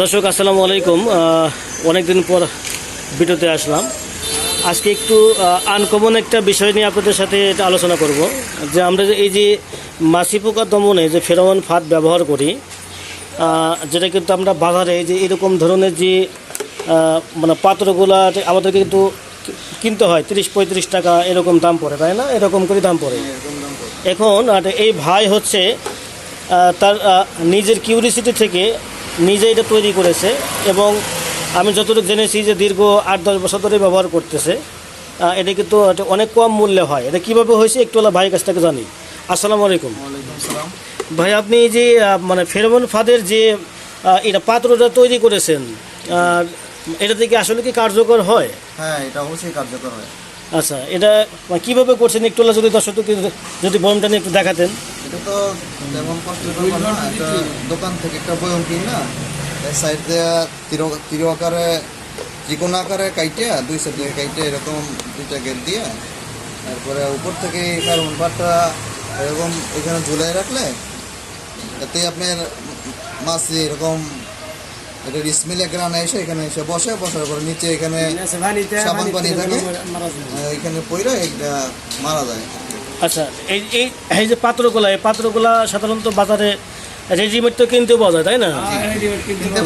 দর্শক আসসালামু আলাইকুম। অনেক দিন পর ভিডিওতে আসলাম। আজকে একটু আনকমন একটা বিষয় নিয়ে আপনাদের সাথে এটা আলোচনা করব। যে আমরা যে এই যে মাছি পোকা দমনে যে ফেরোমন ফাঁদ ব্যবহার করি যেটা কিন্তু আমরা বাজারে যে এরকম ধরনের যে মানে পাত্রগুলা আমাদের কিন্তু কিনতে হয় তিরিশ পঁয়ত্রিশ টাকা এরকম দাম পড়ে তাই না? এরকম করে দাম পড়ে। এখন আর এই ভাই হচ্ছে তার নিজের কিউরিসিটি থেকে নিজে এটা তৈরি করেছে এবং আমি যতটুকু জেনেছি যে দীর্ঘ আট দশ বছর ধরে ব্যবহার করতেছে এটা কিন্তু অনেক কম মূল্যে হয়। এটা কীভাবে হয়েছে একটু হলো ভাইয়ের কাছ থেকে জানি। আসসালামু আলাইকুম। ভাই আপনি যে মানে ফেরোমন ফাদের যে এটা পাত্রটা তৈরি করেছেন এটা থেকে আসলে কি কার্যকর হয়? হ্যাঁ এটা অবশ্যই কার্যকর হয়। আচ্ছা এটা মানে কীভাবে করছেন? একটু যদি দর্শককে যদি বয়মটা নিয়ে একটু দেখাতেন। এটা তো তেমন এটা দোকান থেকে একটা বয়ম কিন না সাইড দিয়ে তিরো তিরো আকারে, ত্রিকোণ আকারে কাইটে, দুই সাইড থেকে কাইটে এরকম দুইটা গেট দিয়ে, তারপরে উপর থেকে কার্বন পাটটা এরকম এখানে ঝুলাই রাখলে এতে আপনার মাছ এরকম এটা স্মেলে গ্রানে এসে এখানে এসে বসে বসার পরে নিচে এখানে সাবান পানি থাকে। এখানে পইরা এটা মারা যায়। আচ্ছা এই এই এই যে পাত্রগুলা এই পাত্রগুলা সাধারণত বাজারে রেডিমেড তো কিনতে পাওয়া যায় তাই না?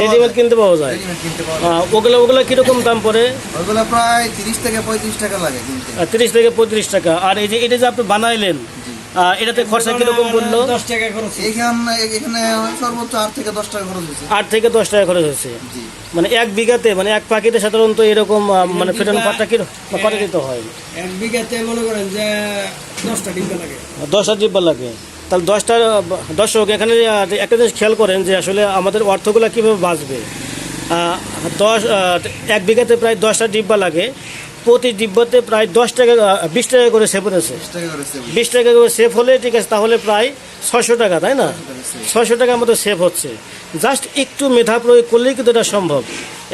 রেডিমেড কিনতে পাওয়া যায়। রেডিমেড কিনতে পাওয়া যায়। ওগুলো ওগুলো কীরকম দাম পড়ে? ওইগুলো প্রায় তিরিশ থেকে পঁয়ত্রিশ টাকা লাগে কিনতে। তিরিশ থেকে পঁয়ত্রিশ টাকা। আর এই যে এটা যে আপনি বানাইলেন এটাতে খরচা কীরকম পড়ল? এখানে এখানে সর্বোচ্চ আট থেকে দশ টাকা খরচ হয়েছে। আট থেকে দশ টাকা খরচ হচ্ছে জি। মানে এক বিঘাতে মানে এক পাখিতে সাধারণত এরকম মানে ফেটন পাটটা কি কত দিতে হয়? এক বিঘাতে মনে করেন যে দশটা ডিব্বা লাগে। দশটা জিব্বা লাগে। তাহলে দশটা দর্শক এখানে একটা জিনিস খেয়াল করেন যে আসলে আমাদের অর্থগুলো কীভাবে বাঁচবে? দশ এক বিঘাতে প্রায় দশটা ডিব্বা লাগে। প্রতি ডিব্বাতে প্রায় দশ টাকা বিশ টাকা করে সেভ হতেছে বিশ টাকা করে সেভ হলে ঠিক আছে তাহলে প্রায় ছশো টাকা তাই না? ছশো টাকার মতো সেভ হচ্ছে। জাস্ট একটু মেধা প্রয়োগ করলেই কিন্তু এটা সম্ভব।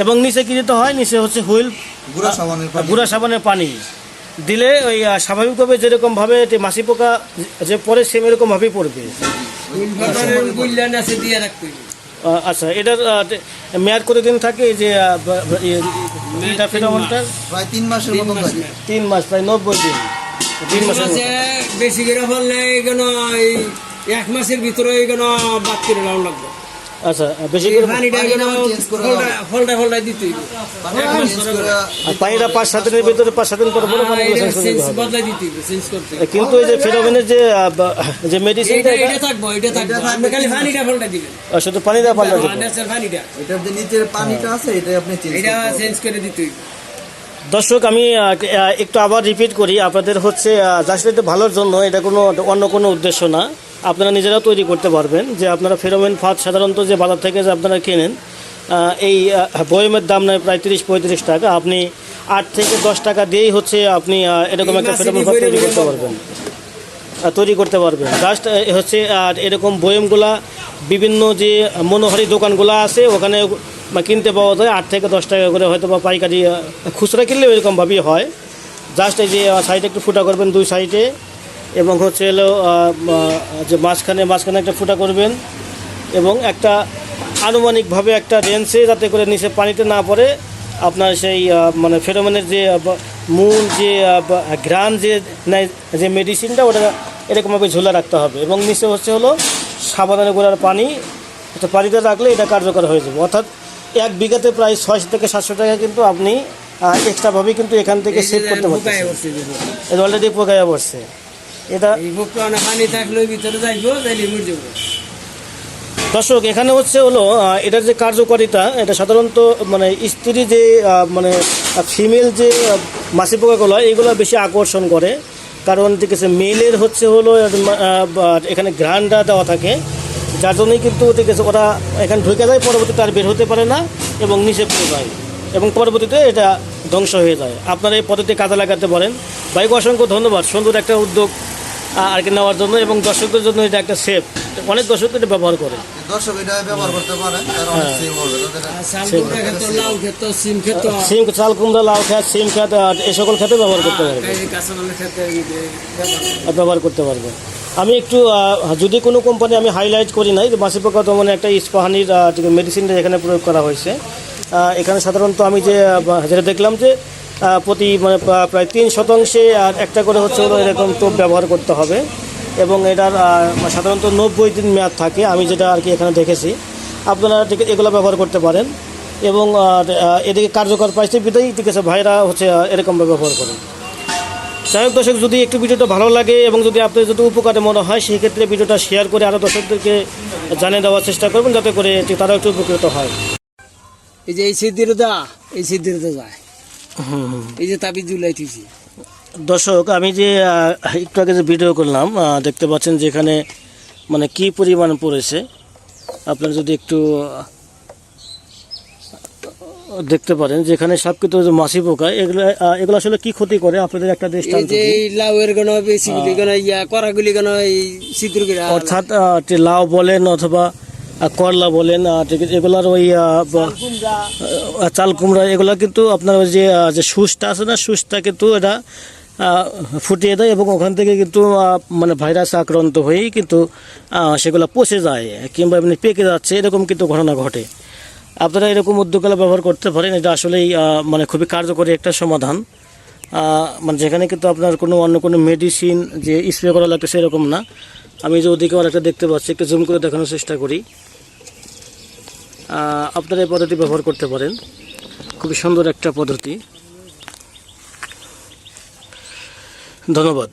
এবং নিচে কি দিতে হয়? নিচে হচ্ছে হুইল গুঁড়া সাবানের পানি। সাবানের পানি। দিলে ওই স্বাভাবিকভাবে যেরকমভাবে এটি মাছি পোকা যে পরে সেম এরকমভাবেই পড়বে। আচ্ছা এটার মেয়াদ কতদিন থাকে যে ফেরোমনটার প্রায় তিন মাসের তিন মতন না। তিন মাস প্রায় নব্বই দিন। তিন মাস বেশি করে ফেললে এই এক মাসের ভিতরে এখানে বাদ করে লাগবে। আচ্ছা বেশি করে দিতে আর পানিটা পাঁচ সাত দিনের ভিতরে পাঁচ সাত দিন পর পরে পানি হ্যাঁ, বদলাই দিতে চেঞ্জ করতে কিন্তু এই যে ফেরোমেনের যে যে মেডিসিনটা এটা থাকব এটা থাকব। আপনি খালি পানিটা ফলটা দিবেন। শুধু পানি দেওয়া পাল্লা দেবো পানিটা এটার যে নিচের পানিটা আছে এটা আপনি চেঞ্জ এটা চেঞ্জ করে দিতে দর্শক আমি একটু আবার রিপিট করি। আপনাদের হচ্ছে জাস্ট ভালোর জন্য এটা কোনো অন্য কোনো উদ্দেশ্য না। আপনারা নিজেরাও তৈরি করতে পারবেন যে আপনারা ফেরোমেন ফাঁদ সাধারণত যে বাজার থেকে যে আপনারা কেনেন এই বয়মের দাম নেয় প্রায় তিরিশ পঁয়ত্রিশ টাকা। আপনি আট থেকে দশ টাকা দিয়েই হচ্ছে আপনি এরকম একটা ফেরোমেন ফাঁদ তৈরি করতে পারবেন। তৈরি করতে পারবেন। জাস্ট হচ্ছে আর এরকম বয়মগুলা বিভিন্ন যে মনোহারি দোকানগুলো আছে ওখানে কিনতে পাওয়া যায় আট থেকে দশ টাকা করে হয়তো বা পাইকারি খুচরা কিনলেও এরকমভাবেই হয়। জাস্ট এই যে সাইডে একটু ফুটা করবেন দুই সাইডে এবং হচ্ছে আহ, যে মাঝখানে মাঝখানে একটা ফুটা করবেন এবং একটা আনুমানিকভাবে একটা রেঞ্জে যাতে করে নিচে পানিতে না পড়ে আপনার সেই মানে ফেরোমেনের যে মূল যে ঘ্রাণ যে নেয় যে মেডিসিনটা ওটা এরকমভাবে ঝুলে রাখতে হবে এবং নিচে হচ্ছে হলো সাবধানে গোড়ার পানি। এটা পানিতে রাখলে এটা কার্যকর হয়ে যাবে। অর্থাৎ এক বিঘাতে প্রায় ছয়শো থেকে সাতশো টাকা কিন্তু আপনি এক্সট্রাভাবে কিন্তু এখান থেকে সেভ করতে পারছেন অলরেডি পোকায় পড়ছে। এটা এই ভোগটা অনেক পানি থাকলে ভিতরে যাইবো তাইলে মরে যাব। দর্শক এখানে হচ্ছে হলো এটার যে কার্যকারিতা এটা সাধারণত মানে স্ত্রী যে মানে ফিমেল যে মাছি পোকাগুলো এইগুলো বেশি আকর্ষণ করে। কারণ ঠিক আছে মেলের হচ্ছে হলো এখানে ঘ্রাণটা দেওয়া থাকে। যার জন্যই কিন্তু ঠিক আছে ওরা এখানে ঢুকে যায় পরবর্তীতে আর বের হতে পারে না এবং নিচে পড়ে যায় এবং পরবর্তীতে এটা ধ্বংস হয়ে যায়। আপনারা এই পদ্ধতি কাজে লাগাতে পারেন। বাইক অসংখ্য ধন্যবাদ। সুন্দর একটা উদ্যোগ আর কি নেওয়ার জন্য এবং দর্শকদের জন্য এটা একটা সেফ অনেক দর্শক এটা ব্যবহার করে। দর্শক এটা ব্যবহার করতে পারে খেত সিম চাল কুমড়া লাউ খেত সিম খেত আর এই সকল খেতে ব্যবহার করতে পারবে। ব্যবহার করতে পারবে। আমি একটু যদি কোনো কোম্পানি আমি হাইলাইট করি নাই যে মাছি পোকা দমনে একটা ইস্পাহানির মেডিসিনটা এখানে প্রয়োগ করা হয়েছে এখানে সাধারণত আমি যে যেটা দেখলাম যে প্রতি মানে প্রা- প্রায় তিন শতাংশে, আর একটা করে হচ্ছে এরকম টোপ ব্যবহার করতে হবে। এবং এটার সাধারণত নব্বই দিন মেয়াদ থাকে, আমি যেটা আর কি এখানে দেখেছি। আপনারা এগুলো ব্যবহার করতে পারেন। এবং এদিকে কার্যকর বিদায় ঠিক আছে, ভাইরা হচ্ছে এরকমভাবে ব্যবহার করেন। যাই হোক, দর্শক, যদি একটু ভিডিওটা ভালো লাগে এবং যদি আপনার যদি উপকারে মনে হয় সেই ক্ষেত্রে ভিডিওটা শেয়ার করে আরও দর্শকদেরকে জানিয়ে দেওয়ার চেষ্টা করবেন, যাতে করে তারাও একটু উপকৃত হয়। এই যে এই সিদ্ধির দা এই সিদ্ধির দা যায়। এই যে তাবি জুলাই তুইছি দর্শক আমি যে একটু আগে যে ভিডিও করলাম দেখতে পাচ্ছেন যে এখানে মানে কি পরিমাণ পড়েছে। আপনারা যদি একটু দেখতে পারেন যেখানে সাপকৃত যে মাছি পোকা এগুলো এগুলো আসলে কি ক্ষতি করে? আপনাদের একটা এই দৃষ্টান্ত যে। লাউয়ের গণ বেশি গণ ইয়া করাগুলি গণ এই অর্থাৎ লাউ বলেন অথবা করলা বলেন এগুলার ওই চাল কুমড়া, এগুলা কিন্তু আপনার ওই যে সুসটা আছে না, সুসটা কিন্তু এটা ফুটিয়ে দেয় এবং ওখান থেকে কিন্তু মানে ভাইরাস আক্রান্ত হয়েই কিন্তু সেগুলো পচে যায় কিংবা এমনি পেকে যাচ্ছে, এরকম কিন্তু ঘটনা ঘটে। আপনারা এরকম উদ্যোগগুলো ব্যবহার করতে পারেন, এটা আসলেই মানে খুবই কার্যকরী একটা সমাধান। মানে যেখানে কিন্তু আপনার কোনো অন্য কোনো মেডিসিন যে স্প্রে করা লাগবে সেরকম না। আমি যে ওদিকে আরেকটা দেখতে পাচ্ছি, একটু জুম করে দেখানোর চেষ্টা করি। আপনারা এই পদ্ধতি ব্যবহার করতে পারেন। খুবই সুন্দর একটা পদ্ধতি। ধন্যবাদ।